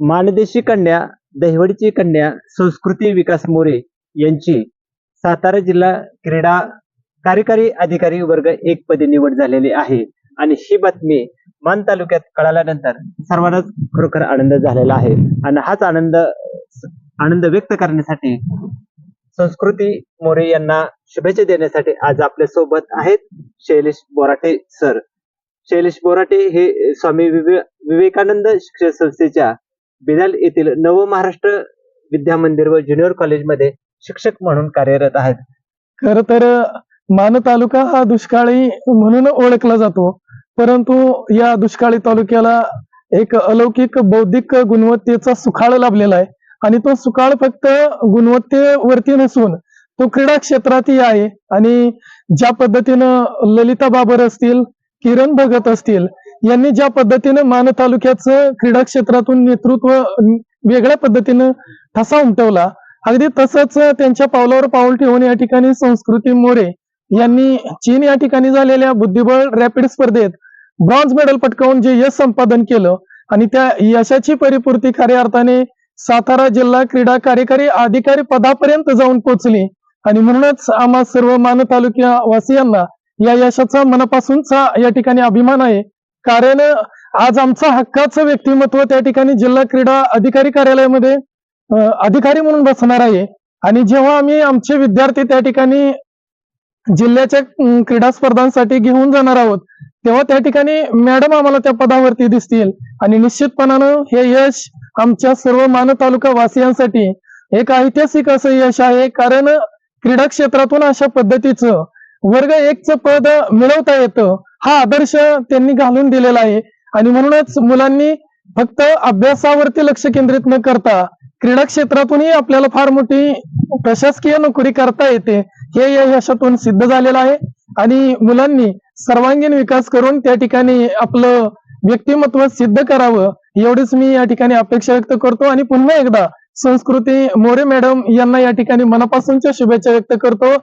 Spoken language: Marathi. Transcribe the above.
मानदेशी कन्या दहिवडीची कन्या संस्कृती विकास मोरे यांची सातारा जिल्हा क्रीडा कार्यकारी अधिकारी वर्ग एक पदी निवड झालेली आहे. आणि ही बातमी मान तालुक्यात कळाल्यानंतर सर्वांनाच खरोखर आनंद झालेला आहे. आणि हाच आनंद आनंद व्यक्त करण्यासाठी संस्कृती मोरे यांना शुभेच्छा देण्यासाठी आज आपल्यासोबत आहेत शैलेश बोराटे सर. शैलेश बोराटे हे स्वामी विवे विवेकानंद शिक्षण संस्थेच्या बिदाल येथील नव महाराष्ट्र विद्या मंदिर व ज्युनियर कॉलेजमध्ये शिक्षक म्हणून कार्यरत आहेत. खर तर मान तालुका हा दुष्काळी म्हणून ओळखला जातो. परंतु या दुष्काळी तालुक्याला एक अलौकिक बौद्धिक गुणवत्तेचा सुखाळ लाभलेला आहे. आणि तो सुकाळ फक्त गुणवत्तेवरती नसून तो क्रीडा क्षेत्रातही आहे. आणि ज्या पद्धतीनं ललिता बाबर असतील किरण भगत असतील यांनी ज्या पद्धतीनं मान तालुक्याचं क्रीडा क्षेत्रातून नेतृत्व वेगळ्या पद्धतीनं ठसा उमटवला अगदी तसंच त्यांच्या पावलावर पाऊल ठेवून या ठिकाणी संस्कृती मोरे यांनी चीन या ठिकाणी झालेल्या बुद्धिबळ रॅपिड स्पर्धेत ब्रॉन्झ मेडल पटकावून जे यश संपादन केलं आणि त्या यशाची परिपूर्ती खऱ्या अर्थाने सातारा जिल्हा क्रीडा कार्यकारी अधिकारी पदापर्यंत जाऊन पोहोचली. आणि म्हणूनच आम्हा सर्व मान तालुक्या वासियांना या यशाचा मनापासूनचा या ठिकाणी अभिमान आहे. कारण आज आमचा हक्काचं व्यक्तिमत्व त्या ठिकाणी जिल्हा क्रीडा अधिकारी कार्यालयामध्ये अधिकारी म्हणून बसणार आहे. आणि जेव्हा आम्ही आमचे विद्यार्थी त्या ठिकाणी जिल्ह्याच्या क्रीडा स्पर्धांसाठी घेऊन जाणार आहोत तेव्हा त्या ठिकाणी मॅडम आम्हाला त्या पदावरती दिसतील. आणि निश्चितपणानं हे यश आमच्या सर्व मान तालुका वासियांसाठी एक ऐतिहासिक असं यश आहे. कारण क्रीडा क्षेत्रातून अशा पद्धतीचं वर्ग एकचं पद मिळवता येतं हा आदर्श त्यांनी घालून दिलेला आहे. आणि म्हणूनच मुलांनी फक्त अभ्यासावरती लक्ष केंद्रित न करता क्रीडा क्षेत्रातूनही आपल्याला फार मोठी प्रशासकीय नोकरी करता येते हे या यशातून सिद्ध झालेलं आहे. आणि मुलांनी सर्वांगीण विकास करून त्या ठिकाणी आपलं व्यक्तिमत्व सिद्ध करावं एवढीच मी या ठिकाणी अपेक्षा व्यक्त करतो. आणि पुन्हा एकदा संस्कृती मोरे मॅडम यांना या ठिकाणी मनापासूनच्या शुभेच्छा व्यक्त करतो.